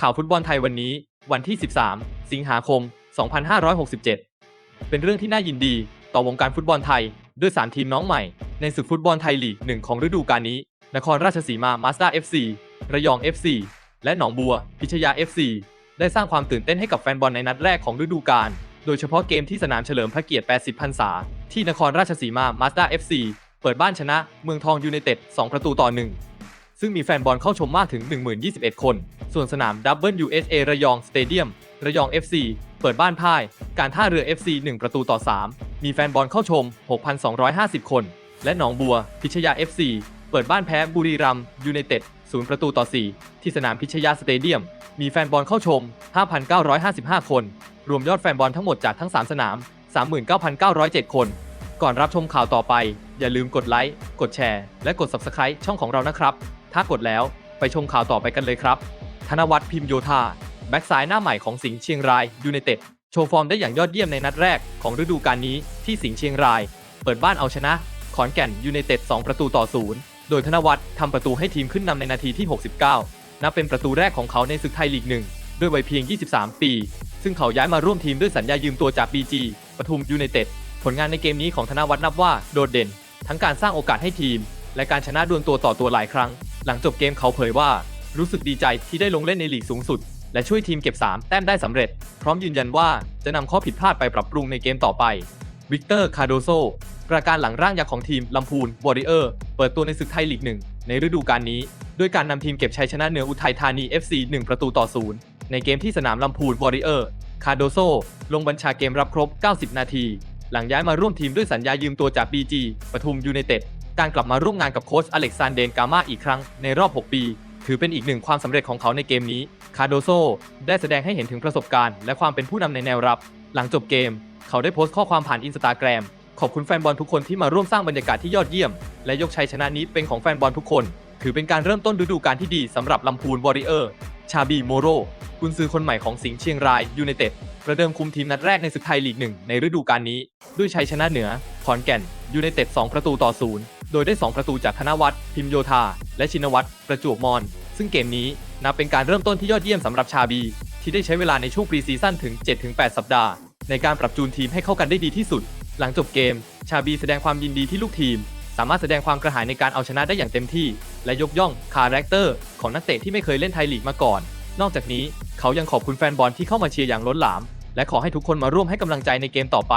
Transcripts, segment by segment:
ข่าวฟุตบอลไทยวันนี้ วันที่ 13 สิงหาคม 2567 เป็นเรื่องที่น่ายินดีต่อวงการฟุตบอลไทย ด้วย3ทีมน้องใหม่ ในศึกฟุตบอลไทยลีกหนึ่งของฤดูกาลนี้ นครราชสีมามาสด้า FC ระยอง FC และหนองบัว พิชยา FC ได้สร้างความตื่นเต้นให้กับแฟนบอลในนัดแรกของฤดูกาล โดยเฉพาะเกมที่สนามเฉลิมพระเกียรติ 80 พรรษา ที่นครราชสีมามาสด้า FC เปิดบ้านชนะ เมืองทองยูไนเต็ด 2 ประตูต่อ 1 ซึ่งมีแฟนบอลเข้าชมมากถึง 1021 คน ส่วนสนาม WSA ระยองสเตเดียม ระยอง FC เปิดบ้านพ่าย การท่าเรือ FC 1 ประตูต่อ 3 มีแฟนบอลเข้าชม 6,250 คน และหนองบัว พิชยา FC เปิดบ้านแพ้บุรีรัมย์ยูไนเต็ด 0 ประตูต่อ 4 ที่สนามพิชยาสเตเดียม มีแฟนบอลเข้าชม 5,955 คน รวมยอดแฟนบอลทั้งหมดจากทั้ง 3 สนาม 39,907 คน ก่อนรับชมข่าวต่อไป อย่าลืมกดไลค์ กดแชร์ และกด Subscribe ช่องของเรานะครับ ถ้ากดแล้วไปชมข่าวต่อไปกันเลยครับ ธนวัฒน์พิมพ์โยธาแบ็กซ้ายหน้าใหม่ของสิงห์เชียงรายยูไนเต็ดโชว์ฟอร์มได้อย่างยอดเยี่ยมในนัดแรกของฤดูกาลนี้ที่สิงห์เชียงราย เปิดบ้านเอาชนะ ขอนแก่นยูไนเต็ด2ประตูต่อศูนย์โดยธนวัฒน์ทำประตูให้ทีมขึ้นนำในนาทีที่ 69 นับเป็นประตูแรกของเขาในศึกไทยลีกหนึ่งด้วยวัยเพียง 23 ปี ซึ่งเขาย้ายมาร่วมทีมด้วยสัญญายืมตัวจาก BG ปทุมยูไนเต็ดผลงานในเกมนี้ของธนวัฒน์นับว่าโดดเด่น ทั้งการสร้างโอกาสให้ทีม และการชนะดวลตัวต่อตัวหลายครั้ง หลังจบเกมเขาเผยว่า รู้สึกดีใจที่ได้ลงเล่นในลีกสูงสุด และช่วยทีมเก็บ 3 แต้มได้สำเร็จ พร้อมยืนยันว่าจะนำข้อผิดพลาดไปปรับปรุงในเกมต่อไปวิกเตอร์คาโดโซประการหลังร่างยักษ์ของทีมลำพูนวอริเออร์เปิดตัวในศึกไทยลีกหนึ่งในฤดูกาลนี้ ด้วยการนำทีมเก็บชัยชนะเหนืออุทัยธานี FC 1 ประตูต่อศูนย์ในเกมที่สนามลำพูนวอริเออร์คาโดโซลงบัญชาเกมรับครบ 90 นาที หลังย้ายมาร่วมทีมด้วยสัญญายืมตัวจาก BG ปทุมยูไนเต็ด การกลับมาร่วมงานกับโค้ชอเล็กซานเดนกามาอีกครั้งในรอบ 6 ปี ถือเป็นอีกหนึ่งความสำเร็จของเขาในเกมนี้ คาโดโซได้แสดงให้เห็นถึงประสบการณ์และความเป็นผู้นำในแนวรับ หลังจบเกม เขาได้โพสต์ข้อความผ่านอินสตาแกรมขอบคุณแฟนบอลทุกคนที่มาร่วมสร้างบรรยากาศที่ยอดเยี่ยม และยกชัยชนะนี้เป็นของแฟนบอลทุกคน ถือเป็นการเริ่มต้นฤดูกาลที่ดีสำหรับลำพูนวอริเออร์ ชาบีโมโรกุนซือคนใหม่ของสิงห์เชียงรายยูไนเต็ดประเดิมคุมทีมนัดแรกในศึกไทยลีกหนึ่งในฤดูกาลนี้ ด้วยชัยชนะเหนือขอนแก่นยูไนเต็ด2ประตูต่อศูนย์ โดยได้ 2 ประตูจากธนวัฒน์พิมโยธา และชินวัตรประจวบมอน ซึ่งเกมนี้นับเป็นการเริ่มต้นที่ยอดเยี่ยมสำหรับชาบี ที่ได้ใช้เวลาในช่วงปรีซีซั่นถึง 7-8 สัปดาห์ ในการปรับจูนทีมให้เข้ากันได้ดีที่สุด หลังจบเกม ชาบีแสดงความยินดีที่ลูกทีม สามารถแสดงความกระหายในการเอาชนะได้อย่างเต็มที่ และยกย่องคาแรคเตอร์ของนักเตะที่ไม่เคยเล่นไทยลีกมาก่อน นอกจากนี้เขายังขอบคุณแฟนบอลที่เข้ามาเชียร์อย่างล้นหลาม และขอให้ทุกคนมาร่วมให้กำลังใจในเกมต่อไป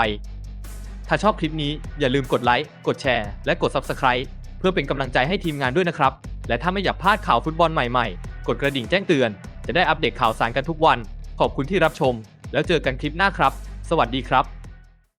ถ้าชอบคลิปนี้อย่าลืมกดไลค์กดแชร์และกด Subscribe เพื่อเป็นกำลังใจให้ทีมงานด้วยนะครับ และถ้าไม่อยากพลาดข่าวฟุตบอลใหม่ๆ กดกระดิ่งแจ้งเตือน จะได้อัปเดตข่าวสารกันทุกวัน ขอบคุณที่รับชม แล้วเจอกันคลิปหน้าครับ สวัสดีครับ